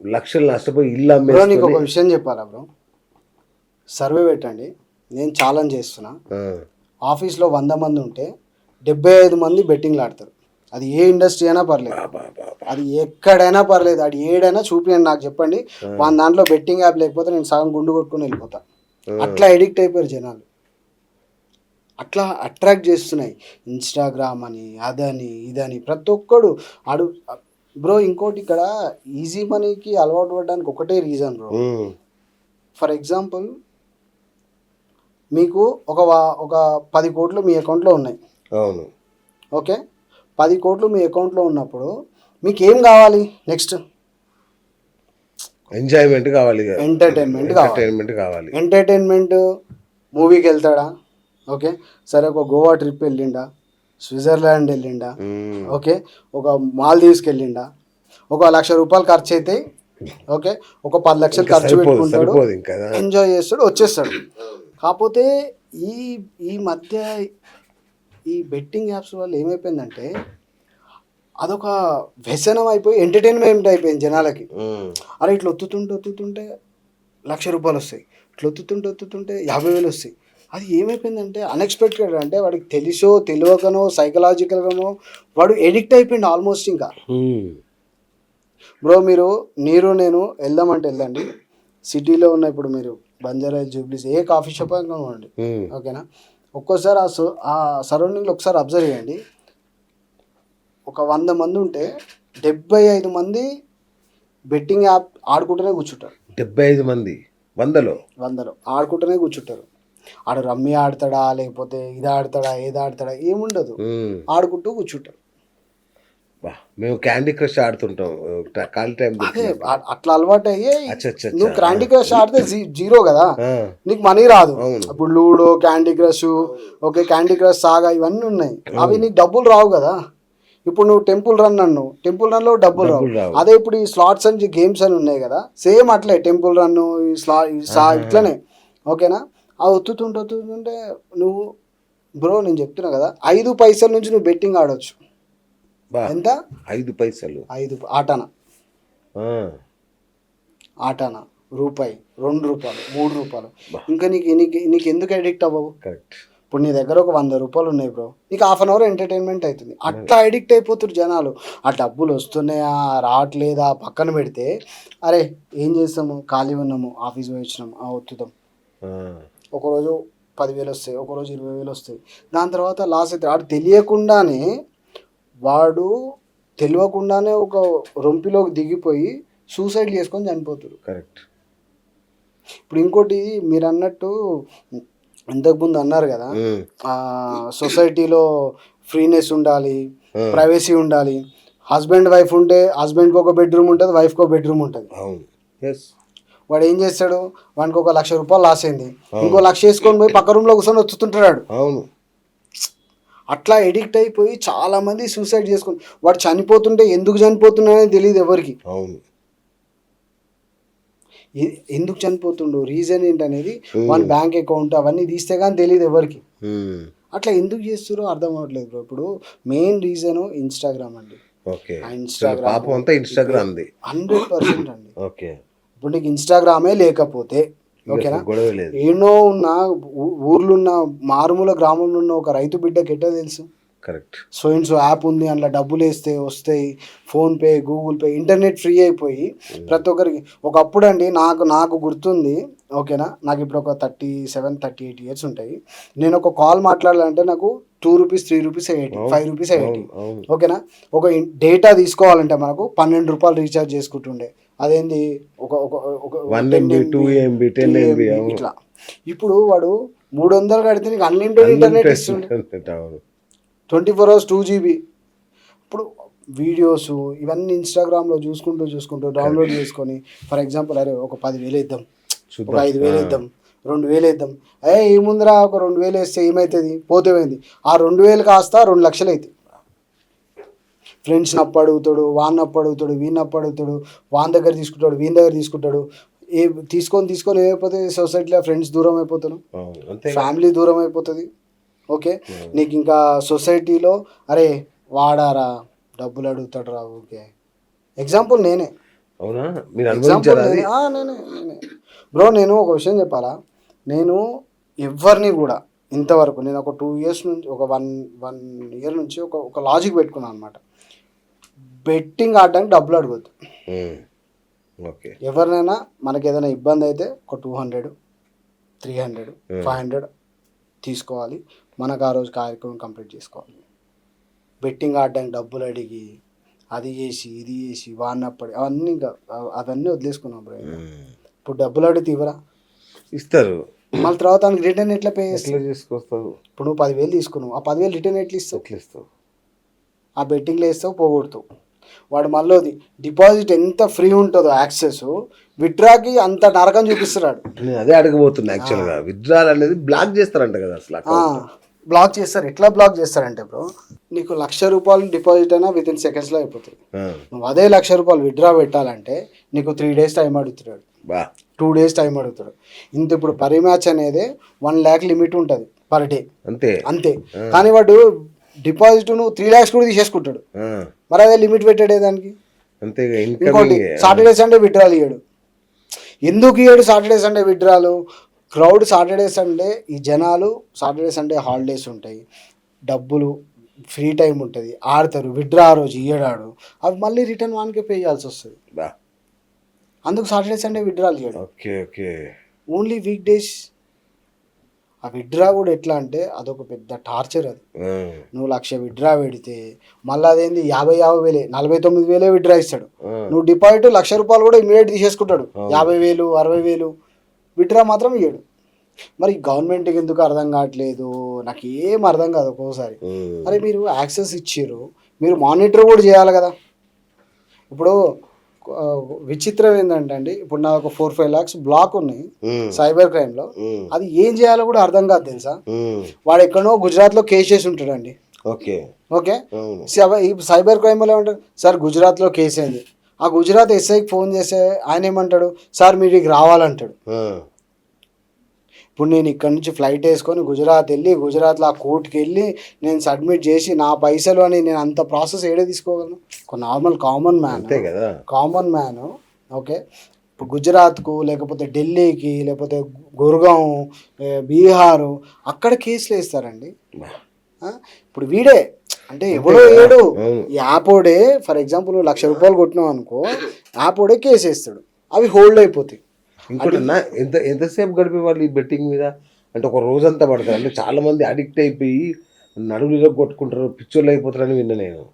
లక్షలు నష్టపోయి ఇల్లు బ్రో నీకు ఒక విషయం చెప్పాలా బ్రో? సర్వే పెట్టండి. నేను ఛాలెంజ్ చేస్తున్నా. ఆఫీస్లో వంద మంది ఉంటే డెబ్బై ఐదు మంది బెట్టింగ్లు ఆడతారు అది ఏ ఇండస్ట్రీ అయినా పర్లేదు. అది ఎక్కడైనా పర్లేదు. అది ఏడైనా చూపియండి నాకు చెప్పండి. వాళ్ళ దాంట్లో బెట్టింగ్ యాప్ లేకపోతే నేను సగం గుండు కొట్టుకుని వెళ్ళిపోతా. అట్లా ఎడిక్ట్ అయిపోయారు జనాలు. అట్లా అట్రాక్ట్ చేస్తున్నాయి. ఇన్స్టాగ్రామ్ అని అదని ఇదని. ప్రతి ఒక్కడు ఆడు బ్రో ఇంకోటి ఇక్కడ ఈజీ మనీకి అలవాటు పడడానికి ఒకటే రీజన్ బ్రో ఫర్ ఎగ్జాంపుల్ మీకు ఒక వా- ఒక పది కోట్లు మీ అకౌంట్లో ఉన్నాయి. అవును. ఓకే? పది కోట్లు మీ అకౌంట్లో ఉన్నప్పుడు మీకు ఏం కావాలి నెక్స్ట్ ఎంజాయ్మెంట్ కావాలి. ఎంటర్టైన్మెంట్ ఎంటర్టైన్మెంట్ కావాలి ఎంటర్టైన్మెంట్ మూవీకి వెళ్తాడా? ఓకే? సరే ఒక గోవా ట్రిప్ వెళ్ళిండా? స్విట్జర్లాండ్ వెళ్ళిండా. ఓకే ఒక మాల్దీవ్స్కి వెళ్ళిండా. ఒక లక్ష రూపాయలు ఖర్చు అయితే ఓకే ఒక పది లక్షలు ఖర్చు పెట్టుకుంటాడు. ఎంజాయ్ చేస్తాడు వచ్చేస్తాడు. కాకపోతే ఈ ఈ మధ్య ఈ బెట్టింగ్ యాప్స్ వల్ల ఏమైపోయిందంటే అదొక వ్యసనం అయిపోయి ఎంటర్టైన్మెంట్ అయిపోయింది జనాలకి. అరే ఇట్లా ఒత్తుతుంటే ఒత్తుతుంటే లక్ష రూపాయలు వస్తాయి. ఇట్లా ఒత్తుతుంటే ఒత్తుతుంటే యాభై వేలు వస్తాయి. అది ఏమైపోయిందంటే అన్ఎక్స్పెక్టెడ్ అంటే వాడికి తెలిసో తెలియకనో సైకలాజికల్గానో వాడు ఎడిక్ట్ అయిపోయింది ఆల్మోస్ట్ ఇంకా. బ్రో మీరు మీరు నేను వెళ్దామంటే వెళ్ళండి సిటీలో ఉన్న ఇప్పుడు మీరు బంజారా జూబ్లీస్ ఏ కాఫీ షాప్ అయినా ఉండండి ఓకేనా? ఒక్కోసారి ఆ సో ఆ సరౌండింగ్లో ఒకసారి అబ్జర్వ్ చేయండి. ఒక వంద మంది ఉంటే డెబ్బై ఐదు మంది బెట్టింగ్ యాప్ ఆడుకుంటూనే కూర్చుంటారు. డెబ్బై ఐదు మంది. వందలో? వందలో. ఆడుకుంటూనే కూర్చుంటారు. ఆడు రమ్మి ఆడతాడా లేకపోతే ఇది ఆడతాడా ఏది ఆడతాడా ఏముండదు. ఆడుకుంటూ కూర్చుంటారు బా, మేము క్యాండీ క్రష్ ఆడుతుంటాం ఖాళీ టైం అట్లా అలవాటు అయ్యి. నువ్వు క్యాండీ క్రష్ ఆడితే జీరో కదా. నీకు మనీ రాదు. ఇప్పుడు ludo Candy Crush okay Candy Crush Saga ఇవన్నీ ఉన్నాయి. అవి నీకు డబ్బులు రావు కదా. ఇప్పుడు నువ్వు టెంపుల్ రన్ అన్ను టెంపుల్ రన్లో డబ్బులు రావు. అదే ఇప్పుడు ఈ స్లాట్స్ అని గేమ్స్ అని ఉన్నాయి కదా. సేమ్ అట్లే టెంపుల్ రన్ ఈ స్లా ఇట్లనే. ఓకేనా? ఆ ఒత్తుతుంటే ఒత్తుతుంటే నువ్వు బ్రో నేను చెప్తున్నా కదా ఐదు పైసల నుంచి నువ్వు బెట్టింగ్ ఆడొచ్చు. ఎంత? ఐదు పైసలు. ఐదు ఆటానా. ఆటానా రూపాయి రెండు రూపాయలు మూడు రూపాయలు. ఇంకా నీకు నీకు నీకు ఎందుకు అడిక్ట్ అవ్వవు? కరెక్ట్. ఇప్పుడు నీ దగ్గర ఒక వంద రూపాయలు ఉన్నాయి బ్రో. నీకు హాఫ్ అన్ అవర్ ఎంటర్టైన్మెంట్ అవుతుంది. అట్లా అడిక్ట్ అయిపోతున్నారు జనాలు. ఆ డబ్బులు వస్తున్నాయా రావట్లేదా పక్కన పెడితే అరే ఏం చేస్తాము? ఖాళీ ఉన్నాము ఆఫీస్ పోయి వచ్చినాము ఆ ఒత్తుతాం. ఒకరోజు పదివేలు వస్తాయి ఒకరోజు ఇరవై వేలు వస్తాయి. దాని తర్వాత లాస్ అయితే వాడు తెలియకుండానే వాడు తెలియకుండానే ఒక రొంపిలోకి దిగిపోయి సూసైడ్ చేసుకొని చనిపోతారు కరెక్ట్ ఇప్పుడు ఇంకోటి మీరు అన్నట్టు ఇంతకుముందు అన్నారు కదా సొసైటీలో ఫ్రీనెస్ ఉండాలి ప్రైవసీ ఉండాలి. హస్బెండ్ వైఫ్ ఉంటే హస్బెండ్కి ఒక బెడ్రూమ్ ఉంటుంది వైఫ్కి ఒక బెడ్రూమ్ ఉంటుంది. అవును. ఎస్ వాడు ఏం చేస్తాడు? వానికి ఒక లక్ష రూపాయలు లాస్ అయింది. ఇంకో లక్ష వేసుకొని పోయి పక్క రూమ్లో కూర్చొని వచ్చుతుంటాడు అవును. అట్లా ఎడిక్ట్ అయిపోయి చాలా మంది సూసైడ్ చేసుకుని వాడు చనిపోతుంటే ఎందుకు చనిపోతున్నాడని తెలియదు ఎవరికి. అవును. ఎందుకు చనిపోతుండు? రీజన్ ఏంటనేది వాని బ్యాంక్ అకౌంట్ అవన్నీ తీస్తే కానీ తెలియదు ఎవరికి. అట్లా ఎందుకు చేస్తారో అర్థం అవ్వట్లేదు బ్రో. ఇప్పుడు మెయిన్ రీజన్ ఇన్స్టాగ్రామ్ అండి. ఓకే. ఇన్స్టాగ్రామ్ అంతా ఇన్స్టాగ్రామ్ది హండ్రెడ్ పర్సెంట్ అండి. ఓకే. ఇప్పుడు నీకు ఇన్స్టాగ్రామే లేకపోతే ఓకేనా? ఎన్నో ఉన్న ఊర్లో ఉన్న మారుమూల గ్రామంలో ఉన్న ఒక రైతు బిడ్డకి ఎట్టా తెలుసు? Correct. So and so app ఉంది అందులో డబ్బులు వేస్తే వస్తాయి PhonePe Google Pay internet free అయిపోయి ప్రతి ఒక్కరికి ఒకప్పుడు అండి నాకు నాకు గుర్తుంది ఓకేనా? నాకు ఇప్పుడు ఒక thirty seven thirty eight years ఉంటాయి. నేను ఒక కాల్ మాట్లాడాలంటే నాకు two rupees three rupees eighty five rupees eighty ఓకేనా? ఒక డేటా తీసుకోవాలంటే మనకు పన్నెండు రూపాయలు రీఛార్జ్ చేసుకుంటుండే. అదేంది? ఒక ఒక ఒక one 10 MB two MB ten 2 MB MB ఇట్లా. ఇప్పుడు వాడు మూడు వందలు కడితే నీకు unlimited internet twenty four hours two GB ఇప్పుడు వీడియోస్ ఇవన్నీ ఇన్స్టాగ్రామ్లో చూసుకుంటూ చూసుకుంటూ డౌన్లోడ్ చేసుకొని ఫర్ ఎగ్జాంపుల్ అరే ఒక పది వేలు ఇద్దాం ఒక ఐదు వేలు ఇద్దాం. రెండు వేలు ఇద్దాం. ఏ ఏముందిరా ఒక రెండు వేలు వేస్తే ఏమవుతుంది పోతే ఆ రెండు వేలు కాస్త రెండు లక్షలు అవుతాయి ఫ్రెండ్స్ అప్పు అడుగుతాడు వాన్ అప్పు అడుగుతాడు వీన్ అప్పు అడుగుతాడు వాన్ దగ్గర తీసుకుంటాడు వీని దగ్గర తీసుకుంటాడు. ఏ తీసుకొని తీసుకొని ఏమైపోతే సొసైటీలో ఫ్రెండ్స్ దూరం అంతే ఫ్యామిలీ దూరం అయిపోతుంది. ఓకే? నీకు ఇంకా సొసైటీలో అరే వాడారా డబ్బులు అడుగుతాడు రా ఓకే. ఎగ్జాంపుల్ నేనే. అవునా? మీరు నేనే. బ్రో నేను ఒక విషయం చెప్పాలా? నేను ఎవరిని కూడా ఇంతవరకు నేను ఒక టూ ఇయర్స్ నుంచి ఒక వన్ వన్ ఇయర్ నుంచి ఒక ఒక లాజిక్ పెట్టుకున్నాను అనమాట బెట్టింగ్ ఆడడానికి డబ్బులు అడగొద్దు. ఓకే. ఎవరినైనా మనకి ఏదైనా ఇబ్బంది అయితే ఒక two hundred three hundred five hundred తీసుకోవాలి. మనకు ఆ రోజు కార్యక్రమం కంప్లీట్ చేసుకోవాలి. బెట్టింగ్ ఆడడానికి డబ్బులు అడిగి అది చేసి ఇది చేసి వాడినప్పుడు అవన్నీ ఇంకా అవ- అవన్నీ వదిలేసుకున్నాం బ్రో. ఇప్పుడు డబ్బులు అడిగితే ఇవ్వరా? ఇస్తారు. మళ్ళీ తర్వాత దానికి రిటర్న్ ఎట్లా పే చేసుకొస్తావు ఇప్పుడు నువ్వు పదివేలు తీసుకున్నావు. ఆ పదివేలు రిటర్న్ ఎట్లా ఇస్తావు? ఎట్లా ఇస్తావు? ఆ బెట్టింగ్లో వేస్తావు పోగొడతావు. వాడు మళ్ళీ డిపాజిట్ ఎంత ఫ్రీ ఉంటుందో యాక్సెస్ విత్డ్రాకి అంత నరకం చూపిస్తున్నాడు. నేను అదే అడగబోతున్నా యాక్చువల్గా. విత్డ్రాల్ అనేది బ్లాక్ చేస్తారంట కదా అసలు account. బ్లాక్ చేస్తారు. ఎట్లా బ్లాక్ చేస్తారంటే బ్రో నీకు లక్ష రూపాయలు డిపాజిట్ అయినా విత్ ఇన్ సెకండ్స్లో అయిపోతుంది ఆ, నువ్వు అదే లక్ష రూపాయలు విత్డ్రా పెట్టాలంటే నీకు త్రీ డేస్ టైం అడుగుతున్నాడు. బా. టూ డేస్ టైం అడుగుతాడు ఇంత ఇప్పుడు పర్ మ్యాచ్ అనేది వన్ ల్యాక్ లిమిట్ ఉంటుంది పర్ డే అంతే. అంతే. కానీ వాడు డిపాజిట్ నువ్వు త్రీ ల్యాక్స్ కూడా తీసేసుకుంటాడు. మరి అదే లిమిట్ పెట్టాడే దానికి? అంతే ఇంకోటి సాటర్డే సండే విత్డ్రాలు ఇయ్యాడు. ఎందుకు ఇయ్యాడు సాటర్డే సండే విత్డ్రాలు క్రౌడ్ సాటర్డే సండే ఈ జనాలు సాటర్డే సండే హాలిడేస్ ఉంటాయి. డబ్బులు ఫ్రీ టైం ఉంటుంది. ఆడతారు విత్డ్రా ఆ రోజు ఇయ్యడాడు. అవి మళ్ళీ రిటర్న్ వానికే పే చేయాల్సి వస్తుంది. అందుకు సాటర్డే సండే విత్డ్రాలు ఇయ్యాడు. Okay okay. Only week days ఆ విత్డ్రా కూడా ఎట్లా అంటే అదొక పెద్ద టార్చర్ అది. నువ్వు లక్ష విత్డ్రా పెడితే మళ్ళీ అదేంది యాభై యాభై వేలే నలభై తొమ్మిది వేలే విత్డ్రా ఇస్తాడు. నువ్వు డిపాజిట్ లక్ష రూపాయలు కూడా ఇమీడియట్ తీసేసుకుంటాడు. యాభై వేలు అరవై వేలు విత్డ్రా మాత్రం ఇయ్యడు. మరి గవర్నమెంట్కి ఎందుకు అర్థం కావట్లేదు? నాకు ఏం అర్థం కాదు ఒక్కోసారి. అరే మీరు యాక్సెస్ ఇచ్చారు మీరు మానిటర్ కూడా చేయాలి కదా. ఇప్పుడు విచిత్రం ఏంటంటే అండి ఇప్పుడు నా ఒక ఫోర్ ఫైవ్ ల్యాక్స్ బ్లాక్ ఉన్నాయి సైబర్ క్రైమ్లో ఉమ్, అది ఏం చేయాలో కూడా అర్థం కాదు తెలుసా? ఉమ్, వాడు ఎక్కడో గుజరాత్లో కేసు చేసి ఉంటాడండి. ఓకే. ఓకే? సైబర్- ఈ సైబర్ క్రైమ్లో ఏమంటారు? సార్ గుజరాత్లో కేసు అయింది. ఆ గుజరాత్ ఎస్ఐకి ఫోన్ చేస్తే ఆయన ఏమంటాడు? సార్ ఇక్కడికి రావాలంటాడు. ఇప్పుడు నేను ఇక్కడ నుంచి ఫ్లైట్ వేసుకొని గుజరాత్ వెళ్ళి గుజరాత్లో ఆ కోర్టుకి వెళ్ళి నేను సబ్మిట్ చేసి నా పైసలు అని నేను అంత ప్రాసెస్ ఏడే తీసుకోగలను? ఒక నార్మల్ కామన్ మ్యాన్. అంతే కదా. Common man okay. ఇప్పుడు గుజరాత్కు లేకపోతే ఢిల్లీకి లేకపోతే గుర్గాం బీహారు అక్కడ కేసులు వేస్తారండి? ఇప్పుడు వీడే అంటే ఎవడో ఏడు. యాపోడే ఫర్ ఎగ్జాంపుల్ లక్ష రూపాయలు కొట్టినావు అనుకో యాపోడే కేసు వేస్తాడు. అవి హోల్డ్ అయిపోతాయి. ఇంకోటి అన్న ఎంత ఎంతసేపు గడిపే వాళ్ళు ఈ బెట్టింగ్ మీద? అంటే ఒక రోజంతా పడతారు. అంటే చాలా మంది అడిక్ట్ అయిపోయి నడువులు కొట్టుకుంటారు పిచ్చోళ్ళు అయిపోతారని విన్నా నేను.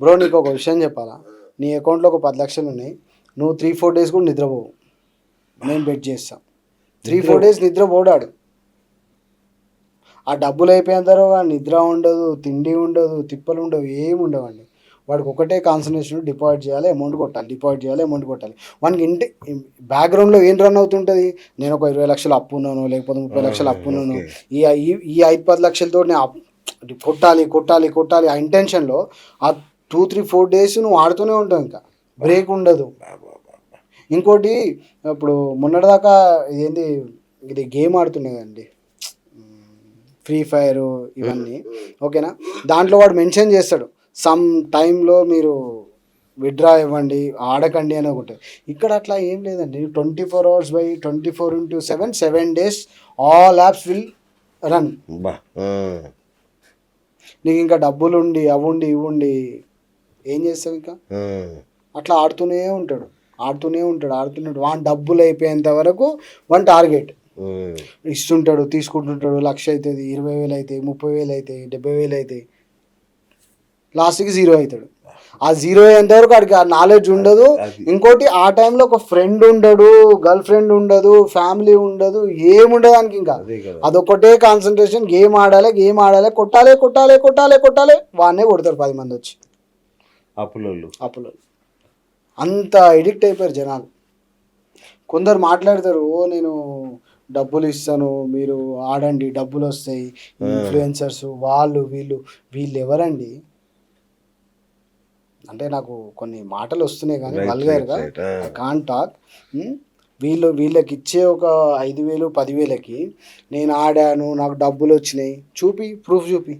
బ్రో నీకు ఒక విషయం చెప్పాలా? నీ అకౌంట్లో ఒక పది లక్షలు ఉన్నాయి. నువ్వు త్రీ ఫోర్ డేస్ కూడా నిద్రపోవు. నేను బెట్ చేస్తా. త్రీ ఫోర్ డేస్ నిద్ర పోడాడు ఆ డబ్బులు అయిపోయిన తర్వాత నిద్ర ఉండదు తిండి ఉండదు తిప్పలు ఉండవు ఏమి ఉండవండి. వాడికి ఒకటే కాన్సన్ట్రేషన్ డిపాజిట్ చేయాలి అమౌంట్ కొట్టాలి డిపాజిట్ చేయాలి అమౌంట్ కొట్టాలి. వానికి ఇంటి బ్యాక్గ్రౌండ్లో ఏం రన్ అవుతుంటుంది? నేను ఒక ఇరవై లక్షలు అప్పు ఉన్నాను లేకపోతే ముప్పై లక్షలు అప్పు ఉన్నాను. ఈ ఈ- ఐదు పది లక్షలతో నేను కొట్టాలి కొట్టాలి కొట్టాలి ఆ ఇంటెన్షన్లో ఆ టూ త్రీ ఫోర్ డేస్ నువ్వు ఆడుతూనే ఉంటావు ఇంకా. బ్రేక్ ఉండదు. ఇంకోటి ఇప్పుడు మొన్నటిదాకా ఇదేంటి ఇది గేమ్ ఆడుతుండేదండి ఫ్రీ ఫైర్ ఇవన్నీ. ఓకేనా? దాంట్లో వాడు మెన్షన్ చేస్తాడు. సమ్ టైంలో మీరు విత్డ్రా ఇవ్వండి ఆడకండి అని ఒకటి. ఇక్కడ అట్లా ఏం లేదండి. Twenty four hours by twenty four into seven seven days all apps will run. నీకు ఇంకా డబ్బులు ఉండి అవుండి ఇవ్వండి ఏం చేస్తావు ఇంకా? అట్లా ఆడుతూనే ఉంటాడు. ఆడుతూనే ఉంటాడు ఆడుతున్నాడు. వాన్ డబ్బులు అయిపోయేంత వరకు వన్ టార్గెట్. ఇస్తుంటాడు తీసుకుంటుంటాడు. లక్ష అవుతుంది ఇరవై వేలు అవుతాయి ముప్పై వేలు అవుతాయి డెబ్బై వేలు అవుతాయి లాస్ట్కి జీరో అవుతాడు. ఆ జీరో అయ్యేంత వరకు వాడికి ఆ నాలెడ్జ్ ఉండదు. ఇంకోటి ఆ టైంలో ఒక ఫ్రెండ్ ఉండడు గర్ల్ ఫ్రెండ్ ఉండదు ఫ్యామిలీ ఉండదు ఏముండదు దానికి ఇంకా. అదొకటే కాన్సన్ట్రేషన్ గేమ్ ఆడాలి గేమ్ ఆడాలి కొట్టాలి కొట్టాలి కొట్టాలి కొట్టాలి. వాడినే కొడతారు పది మంది వచ్చి. అప్పులోళ్ళు. అప్పులో అంత ఎడిక్ట్ అయిపోయారు జనాలు. కొందరు మాట్లాడతారు ఓ నేను డబ్బులు ఇస్తాను మీరు ఆడండి డబ్బులు వస్తాయి ఇన్ఫ్లుయెన్సర్స్ వాళ్ళు వీళ్ళు వీళ్ళు ఎవరండి అంటే నాకు కొన్ని మాటలు వస్తున్నాయి కానీ వల్గర్గా కాన్ టాక్ వీళ్ళు వీళ్ళకి ఇచ్చే ఒక ఐదు వేలు పదివేలకి నేను ఆడాను నాకు డబ్బులు వచ్చినాయి. చూపి ప్రూఫ్ చూపి.